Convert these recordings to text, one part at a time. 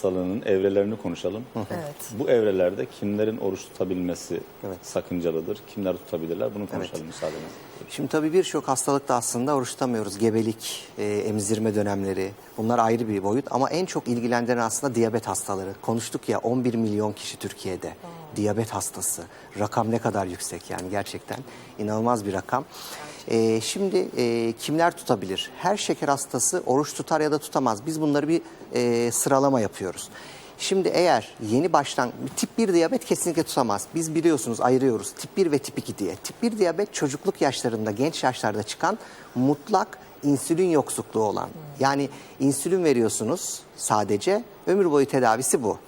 hastalığının evrelerini konuşalım. Evet. Bu evrelerde kimlerin oruç tutabilmesi Evet. sakıncalıdır? Kimler tutabilirler? Bunu konuşalım müsaadenizle. Şimdi tabii birçok hastalıkta aslında oruç tutamıyoruz. Gebelik, e, emzirme dönemleri bunlar ayrı bir boyut. Ama en çok ilgilendiren aslında diyabet hastaları. Konuştuk ya 11 milyon kişi Türkiye'de diyabet hastası. Rakam ne kadar yüksek yani gerçekten inanılmaz bir rakam. E, şimdi e, kimler tutabilir? Her şeker hastası oruç tutar ya da tutamaz. Biz bunları bir e, sıralama yapıyoruz. Şimdi eğer yeni baştan tip 1 diyabet kesinlikle tutamaz. Biz biliyorsunuz ayırıyoruz tip 1 ve tip 2 diye. Tip 1 diyabet çocukluk yaşlarında, genç yaşlarda çıkan mutlak insülin yoksulluğu olan. Yani insülin veriyorsunuz sadece ömür boyu tedavisi bu.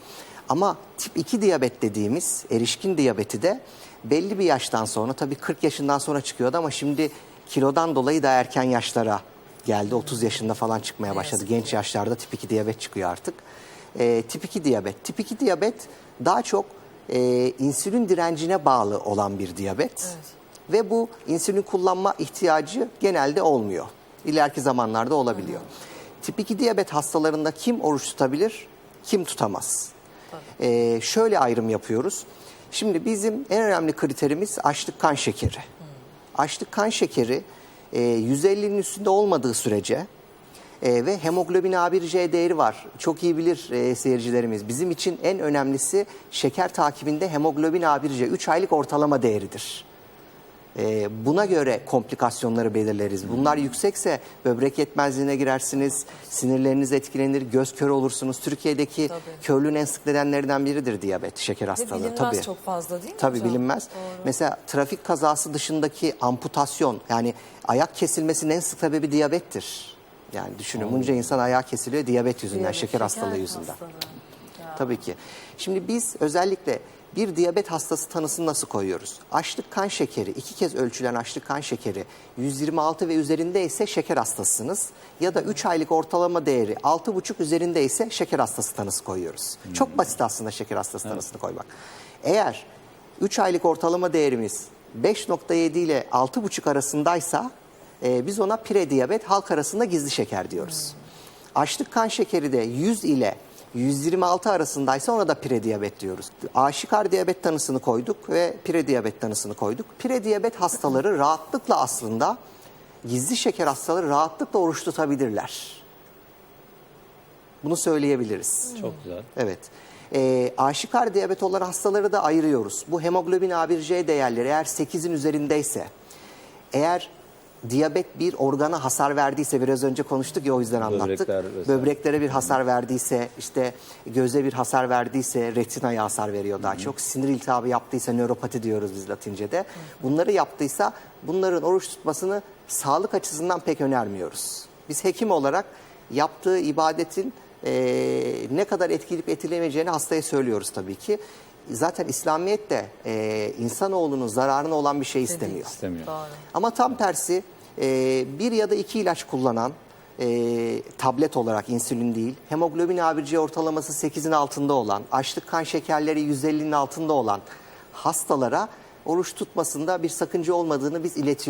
Ama tip 2 diyabet dediğimiz erişkin diyabeti de belli bir yaştan sonra tabii 40 yaşından sonra çıkıyordu ama şimdi kilodan dolayı da erken yaşlara geldi. 30 yaşında falan çıkmaya başladı. Genç yaşlarda tip 2 diyabet çıkıyor artık e, tip 2 diyabet. Tip 2 diyabet daha çok e, insülin direncine bağlı olan bir diyabet. Ve bu insülin kullanma ihtiyacı genelde olmuyor. İleriki zamanlarda olabiliyor. Tip 2 diyabet hastalarında kim oruç tutabilir, kim tutamaz? E, şöyle ayrım yapıyoruz. Şimdi bizim en önemli kriterimiz açlık kan şekeri. Açlık kan şekeri e, 150'nin üstünde olmadığı sürece e, ve hemoglobin A1C değeri var. Çok iyi bilir e, seyircilerimiz. Bizim için en önemlisi şeker takibinde hemoglobin A1C 3 aylık ortalama değeridir. E, buna göre komplikasyonları belirleriz. Bunlar yüksekse böbrek yetmezliğine girersiniz, sinirleriniz etkilenir, göz körü olursunuz. Türkiye'deki Tabii. körlüğün en sık nedenlerinden biridir diyabet, şeker Ve hastalığı. bilinmez Tabii. çok fazla değil mi Tabii hocam? bilinmez. Doğru. Mesela trafik kazası dışındaki amputasyon yani ayak kesilmesinin en sık sebebi diyabettir. Yani düşünün bunca insan ayağı kesiliyor diyabet yüzünden, Diyabet, şeker hastalığı yüzünden. hastalığı. Tabii ki. Şimdi biz özellikle bir diyabet hastası tanısını nasıl koyuyoruz? Açlık kan şekeri, iki kez ölçülen açlık kan şekeri 126 ve üzerinde ise şeker hastasısınız. Ya da 3 aylık ortalama değeri 6,5 üzerinde ise şeker hastası tanısı koyuyoruz. Çok basit aslında şeker hastası tanısını koymak. Eğer 3 aylık ortalama değerimiz 5.7 ile 6,5 arasındaysa e, biz ona prediyabet halk arasında gizli şeker diyoruz. Açlık kan şekeri de 100 ile 126 arasındaysa ona da prediyabet diyoruz. Aşikar diyabet tanısını koyduk ve prediyabet tanısını koyduk. Prediyabet hastaları rahatlıkla aslında gizli şeker hastaları rahatlıkla oruç tutabilirler. Bunu söyleyebiliriz. Çok güzel. Evet. Ee, aşikar diyabet olan hastaları da ayırıyoruz. Bu hemoglobin A1C değerleri eğer 8'in üzerindeyse, eğer diyabet bir organa hasar verdiyse biraz önce konuştuk ya o yüzden anlattık. Böbrekler. Böbreklere bir hasar verdiyse, işte göze bir hasar verdiyse retinaya hasar veriyor daha çok. Sinir iltihabı yaptıysa nöropati diyoruz biz Latince'de. Bunları yaptıysa bunların oruç tutmasını sağlık açısından pek önermiyoruz. Biz hekim olarak yaptığı ibadetin eee, ne kadar etkileyip etkilemeyeceğini hastaya söylüyoruz tabii ki. Zaten İslamiyet de eee insanoğlunun zararına olan bir şey istemiyor. İstemiyor. Doğru. Ama tam tersi e, bir ya da iki ilaç kullanan e, tablet olarak insülin değil, hemoglobin A1C ortalaması 8'in altında olan, açlık kan şekerleri 150'nin altında olan hastalara oruç tutmasında bir sakınca olmadığını biz iletiyoruz.